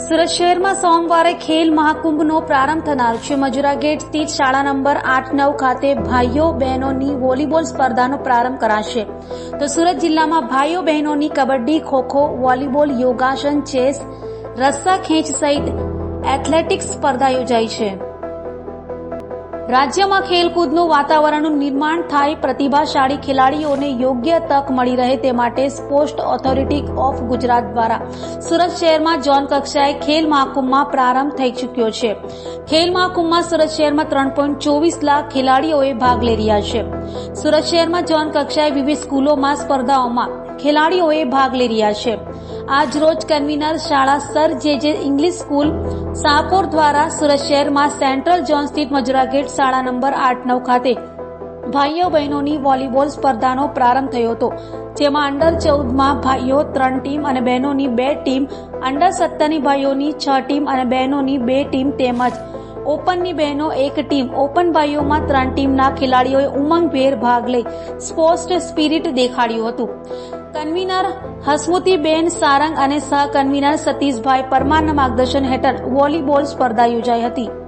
સુરત શહેરમાં સોમવારે ખેલ મહાકુંભનો પ્રારંભ થનાર છે. મજુરા ગેટ સ્થિત શાળા નંબર આઠ નવ ખાતે ભાઈઓ બહેનોની વોલીબોલ સ્પર્ધાનો પ્રારંભ કરાશે. તો સુરત જિલ્લામાં ભાઈઓ બહેનોની કબડ્ડી, ખોખો, વોલીબોલ, યોગાસન, ચેસ, રસ્સા ખેંચ સહિત એથ્લેટિક્સ સ્પર્ધા યોજાઈ છે. રાજ્યમાં ખેલકૂદનું વાતાવરણનું નિર્માણ થાય, પ્રતિભાશાળી ખેલાડીઓને યોગ્ય તક મળી રહે તે માટે સ્પોર્ટ્સ ઓથોરિટી ઓફ ગુજરાત દ્વારા સુરત શહેરમાં ઝોન કક્ષાએ ખેલ મહાકુંભમાં પ્રારંભ થઈ ચૂક્યો છે. ખેલ મહાકુંભમાં સુરત શહેરમાં ત્રણ પોઈન્ટ ચોવીસ લાખ ખેલાડીઓએ ભાગ લઈ રહ્યા છે. સુરત શહેરમાં ઝોન કક્ષાએ વિવિધ સ્કૂલોમાં સ્પર્ધાઓમાં ખેલાડીઓએ ભાગ લઈ રહ્યા છે. આજ રોજ કન્વીનર શાળા સર જે જે ઇંગ્લિશ સ્કૂલ સાપોર દ્વારા સુરત શહેરમાં સેન્ટ્રલ ઝોન સ્થિત મજુરા ગેટ શાળા નંબર આઠ નવ ખાતે ભાઈઓ બહેનોની વોલીબોલ સ્પર્ધાનો પ્રારંભ થયો હતો, જેમાં અંડર ચૌદમાં ભાઈઓ ત્રણ ટીમ અને બહેનોની બે ટીમ, અંડર સત્તરની ભાઈઓની છ ટીમ અને બહેનોની બે ટીમ તેમજ ઓપનની બહેનો એક ટીમ. ઓપન ભાઈઓમાં ત્રણ ટીમના ખેલાડીઓએ ઉમંગભેર ભાગ લઈ સ્પોર્ટ્સ સ્પિરિટ દેખાડ્યું હતું. કન્વીનર હસમુતીબેન સારંગ અને સહ કન્વીનર સતીશભાઈ પરમારના માર્ગદર્શન હેઠળ વોલીબોલ સ્પર્ધા યોજાઈ હતી.